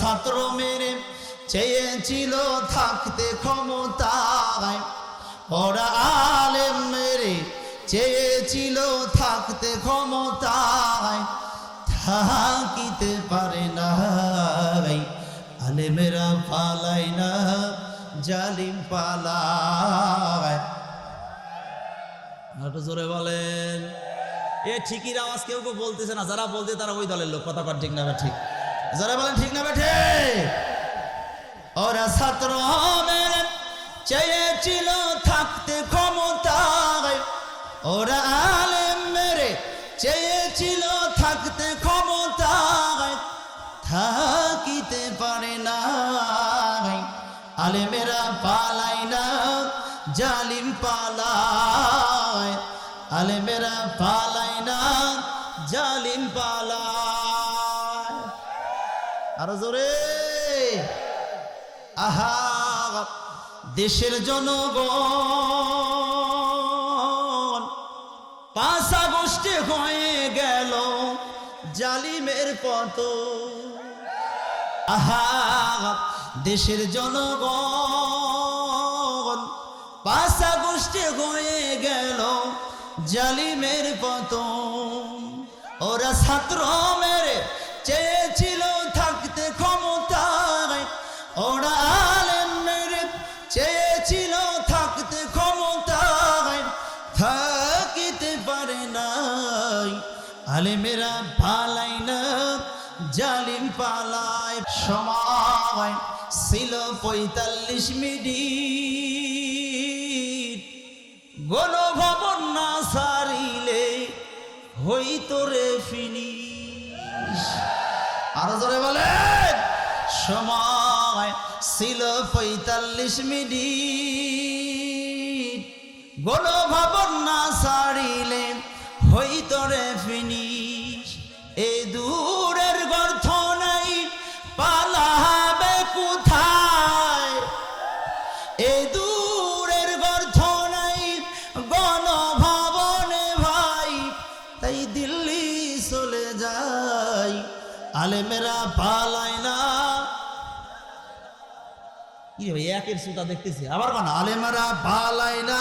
ছাত্র মেরে চেয়েছিল থাকতে ক্ষমতায়। ওরা আলেম মেরে চেয়েছিল থাকতে ক্ষমতায়। থাকিতে পারে না আলেমেরা পালায় না, জালিম পালায়। জোরে বলেন। এ ঠিকই আওয়াজ কেউ কেউ বলতেছে না, যারা বলতে তারা ওই দলের লোক, কথা ঠিক না ঠিক? যারা বলেন ঠিক না বেঠে? ওরা ছাত্র চেয়েছিল থাকতে ক্ষমতায়। ওরা আলেম মেরে চেয়েছিল থাকতে ক্ষমতায়। থাকিতে পারে না আলেমেরা পালায় না, জালিম পালায়। আলেমেরা পালায় আরও জোরে। আহা, দেশের জনগণ পাশা গোষ্ঠী হয়ে গেল জালিমের পত আহা, দেশের জনগণ পাশা গোষ্ঠী হয়ে গেল জালিমের পতন। ওরা ছাত্র মেরে চেয়েছিল চেয়েছিল থাকতে ক্ষমতায়, থাকিতে পারে নাই। আলেমেরা পালাই না, জালিম পালায়। সময় ছিল পঁয়তাল্লিশ মিনিট। গণভবন না সারিলে হইতো রে ফিনিশ আরও জোরে বলেন। সময় ছিল পঁয়তাল্লিশ মিনিট। গণভবন না সারিলে হইতো রে ফিনিশ এই দূরের গর্থ নাই, পালাবে কোথায়? এই দূরের গর্থ নাই গণভবনে ভাই, তাই দিল্লি চলে যাই। আলেমেরা পালায় না কি ভাই একের সুতা দেখতেছি। আবার কোন? আলেমারা পালায় না।